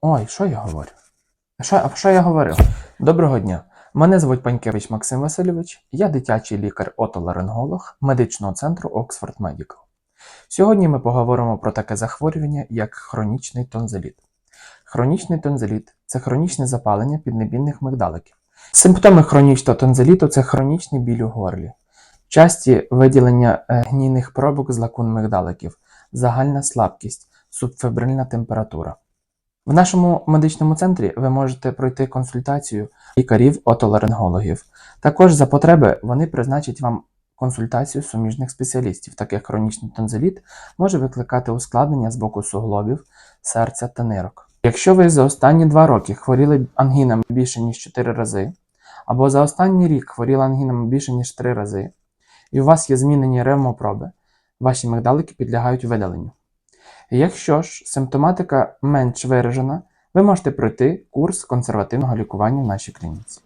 Ой, що я говорю? Що, що я говорив? Доброго дня. Мене звуть Панькевич Максим Васильович, я дитячий лікар-отоларинголог медичного центру Oxford Medical. Сьогодні ми поговоримо про таке захворювання, як хронічний тонзиліт. Хронічний тонзиліт це хронічне запалення піднебінних мигдаликів. Симптоми хронічного тонзиліту це хронічний біль у горлі, часті виділення е, гнійних пробок з лакун мигдаликів, загальна слабкість, субфебрильна температура. В нашому медичному центрі ви можете пройти консультацію лікарів-отоларингологів. Також за потреби вони призначать вам консультацію суміжних спеціалістів, так як хронічний тонзиліт може викликати ускладнення з боку суглобів, серця та нирок. Якщо ви за останні два роки хворіли ангінами більше ніж 4 рази, або за останній рік хворіли ангінами більше ніж 3 рази, і у вас є змінені ревмопроби, ваші мигдалики підлягають видаленню. Якщо ж симптоматика менш виражена, ви можете пройти курс консервативного лікування в нашій клініці.